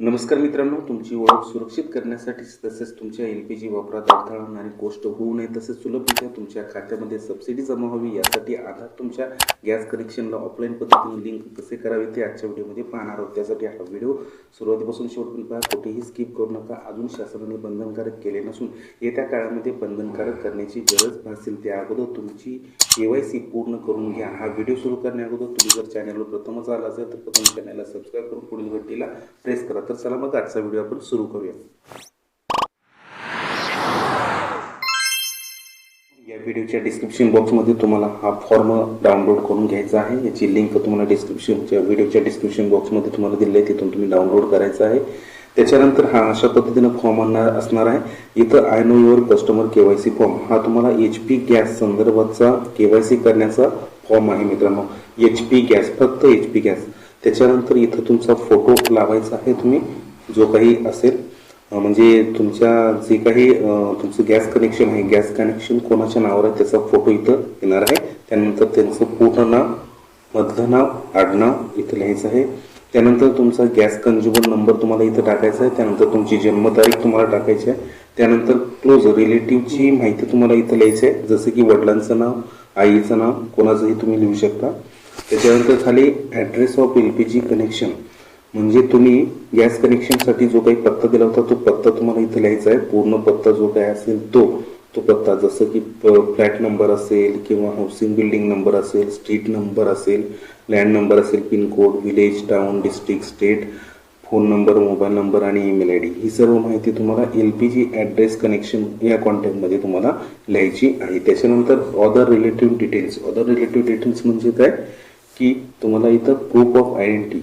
नमस्कार मित्रांनो तुमची ओळख सुरक्षित करण्यासाठी तसेच तुमच्या एल पी जी वापरात अडथळा होणारी गोष्ट होऊ नये तसेच सुलभरित्या तुमच्या खात्यामध्ये सबसिडी जमा व्हावी यासाठी आधार तुमच्या गॅस कनेक्शनला ऑफलाईन पद्धतीने लिंक कसे करावे ते आजच्या व्हिडिओमध्ये पाहणार आहोत. त्यासाठी हा व्हिडिओ सुरुवातीपासून शेवटपर्यंत पहा. कुठेही स्किप करू नका. अजून शासनाने बंधनकारक केले नसून येत्या काळामध्ये बंधनकारक करण्याची गरज भासेल त्या अगोदर तुमची के वाय सी पूर्ण करून घ्या. हा व्हिडिओ सुरू करण्या अगोदर तुम्ही जर चॅनलवर प्रथमच आला असेल तर प्रथम चॅनलला सबस्क्राईब करून पुढील घटीला प्रेस करा. तर चला मग आजचा व्हिडिओ आपण सुरू करूया. या व्हिडिओच्या डिस्क्रिप्शन बॉक्समध्ये तुम्हाला हा फॉर्म डाउनलोड करून घ्यायचा आहे. याची लिंक तुम्हाला डिस्क्रिप्शनच्या व्हिडिओच्या डिस्क्रिप्शन बॉक्समध्ये तुम्हाला दिली आहे तिथून तुम्ही डाउनलोड करायचं आहे. त्याच्यानंतर हा अशा पद्धतीनं फॉर्म आणणार असणार आहे. इथं I know your customer K Y C form हा तुम्हाला एच पी गॅस संदर्भाचा के वाय सी करण्याचा फॉर्म आहे मित्रांनो. एच पी गॅस फक्त एच पी गॅस त्याच्यानंतर इथं तुमचा फोटो लावायचा आहे तुम्ही जो काही असेल. म्हणजे तुमच्या जे काही तुमचं गॅस कनेक्शन आहे गॅस कनेक्शन कोणाच्या नावावर आहे त्याचा फोटो इथं येणार आहे. त्यानंतर त्यांचं पूर्ण नाव मधलं नाव आडनाव इथं लिहायचं आहे. त्यानंतर तुमचा गॅस कन्झ्युमर नंबर तुम्हाला इथं टाकायचा आहे. त्यानंतर तुमची जन्मतारीख तुम्हाला टाकायची आहे. त्यानंतर क्लोज रिलेटिव्हची माहिती तुम्हाला इथं लिहायची आहे. जसं की वडिलांचं नाव आईचं नाव कोणाचंही तुम्ही लिहू शकता. त्याच्यानंतर खाली address of L P G connection म्हणजे तुम्ही गॅस कनेक्शनसाठी जो काही पत्ता दिला होता तो पत्ता तुम्हाला इथे लिहायचा आहे. पूर्ण पत्ता जो काय असेल तो तो पत्ता. जसं की फ्लॅट नंबर असेल किंवा हाऊसिंग बिल्डिंग नंबर असेल स्ट्रीट नंबर असेल लँड नंबर असेल pincode village town district state phone number mobile number आणि ईमेल आय डी ही सर्व माहिती तुम्हाला L P G address connection या कॉन्टॅक्टमध्ये तुम्हाला लिहायची आहे. त्याच्यानंतर other relative details other relative details म्हणजे काय? की तुम्हाला इथं प्रूफ ऑफ आयडेंटिटी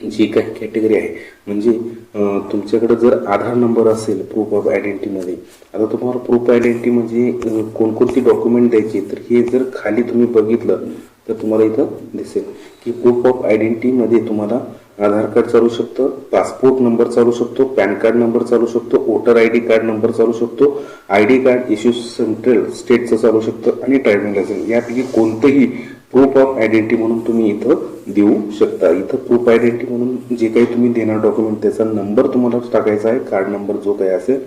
जी काही कॅटेगरी आहे. म्हणजे तुमच्याकडे जर आधार नंबर असेल प्रूफ ऑफ आयडेंटिटीमध्ये आता तुम्हाला प्रूफ आयडेंटिटी म्हणजे कोणकोणती डॉक्युमेंट द्यायची तर हे जर खाली तुम्ही बघितलं तर तुम्हाला इथं दिसेल की प्रूफ ऑफ आयडेंटिटीमध्ये तुम्हाला आधार कार्ड चालू शकतं पासपोर्ट नंबर चालू शकतो पॅन कार्ड नंबर चालू शकतो voter I D card number चालू शकतो I D card issue central स्टेटचं चालू शकतं आणि ड्रायव्हिंग लायसन्स यापैकी कोणतंही प्रूफ ऑफ आयडेंटिटी म्हणून तुम्ही इथं देऊ शकता. इथं प्रूफ आयडेंटिटी म्हणून जे काही तुम्ही देणार डॉक्युमेंट त्याचा नंबर तुम्हाला टाकायचा आहे कार्ड नंबर जो काही असेल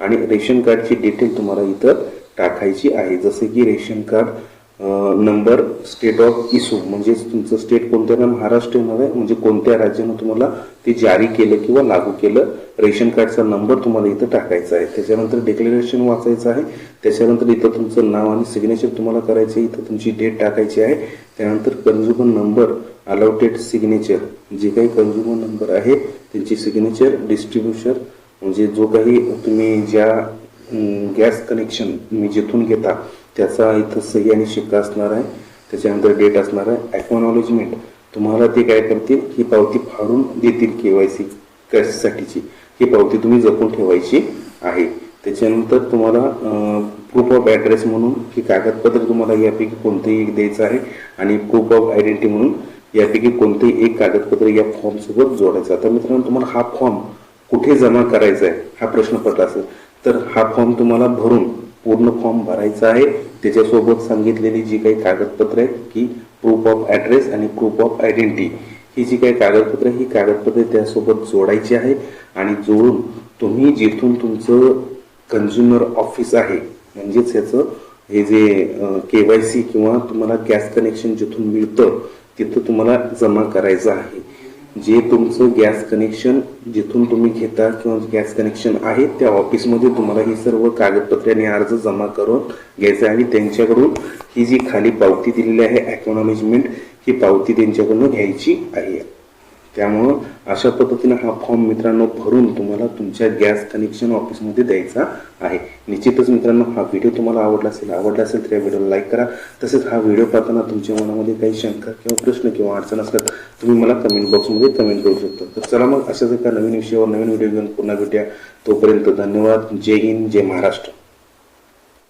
आणि रेशन कार्डची डिटेल तुम्हाला इथं टाकायची आहे. जसे की ration card number state of issue म्हणजेच तुमचं स्टेट कोणत्या ना महाराष्ट्र नव्हे म्हणजे कोणत्या राज्यानं तुम्हाला ते जारी केलं किंवा लागू केलं रेशन कार्डचा नंबर तुम्हाला इथं टाकायचा आहे. त्याच्यानंतर डिक्लेरेशन वाचायचं आहे. त्याच्यानंतर इथं तुमचं नाव आणि सिग्नेचर तुम्हाला करायचं आहे. इथं तुमची डेट टाकायची आहे. त्यानंतर कन्झ्युमर नंबर अलाउटेड सिग्नेचर जे काही कन्झ्युमर नंबर आहे त्यांची सिग्नेचर डिस्ट्रीब्युशन म्हणजे जो काही तुम्ही ज्या गॅस कनेक्शन तुम्ही जिथून घेता त्याचा इथं सही आणि शिक्का असणार आहे. त्याच्यानंतर डेट असणार आहे. ॲक्नॉलेजमेंट तुम्हाला ते काय करतील? ही पावती फाडून देतील के वाय सी कॅशसाठीची. ही पावती तुम्ही जपून ठेवायची आहे. त्याच्यानंतर तुम्हाला प्रूफ ऑफ ॲड्रेस म्हणून ही कागदपत्र तुम्हाला यापैकी कोणतंही एक द्यायचं आहे. आणि प्रूफ ऑफ आयडेंटिटी म्हणून यापैकी कोणतंही एक कागदपत्र या फॉर्मसोबत जोडायचं. आता मित्रांनो तुम्हाला हा फॉर्म कुठे जमा करायचा आहे? हा प्रश्न पडला असेल. तर हा फॉर्म तुम्हाला भरून पूर्ण फॉर्म भरायचा आहे. त्याच्यासोबत सांगितलेली जी काही कागदपत्र आहेत की प्रूफ ऑफ ॲड्रेस आणि प्रूफ ऑफ आयडेंटिटी ही जी काही कागदपत्र ही कागदपत्रे त्यासोबत जोडायची आहे. आणि जोडून तुम्ही जिथून तुमचं कन्झ्युमर ऑफिस आहे म्हणजेच ह्याचं हे जे के वाय सी किंवा तुम्हाला गॅस कनेक्शन जिथून मिळतं तिथं तुम्हाला जमा करायचं आहे. जे तुमचं गॅस कनेक्शन जिथून तुम्ही घेता किंवा गॅस कनेक्शन आहे त्या ऑफिसमध्ये तुम्हाला ही सर्व कागदपत्रे आणि अर्ज जमा करून घ्यायचं आहे आणि त्यांच्याकडून ही जी खाली पावती दिलेली आहे ॲक्नॉलेजमेंट ही पावती त्यांच्याकडून घ्यायची आहे. त्यामुळं अशा पद्धतीनं हा फॉर्म मित्रांनो भरून तुम्हाला तुमच्या गॅस कनेक्शन ऑफिसमध्ये द्यायचा आहे. निश्चितच मित्रांनो हा व्हिडिओ तुम्हाला आवडला असेल आवडला असेल तर या व्हिडिओला लाईक करा. तसेच हा व्हिडिओ पाहताना तुमच्या मनामध्ये काही शंका किंवा प्रश्न किंवा अडचण असतात तुम्ही मला कमेंट बॉक्समध्ये कमेंट करू शकता. तर चला मग अशाच एका नवीन विषयावर नवीन व्हिडिओ घेऊन पुन्हा भेटूया. तोपर्यंत धन्यवाद. जय हिंद जय महाराष्ट्र.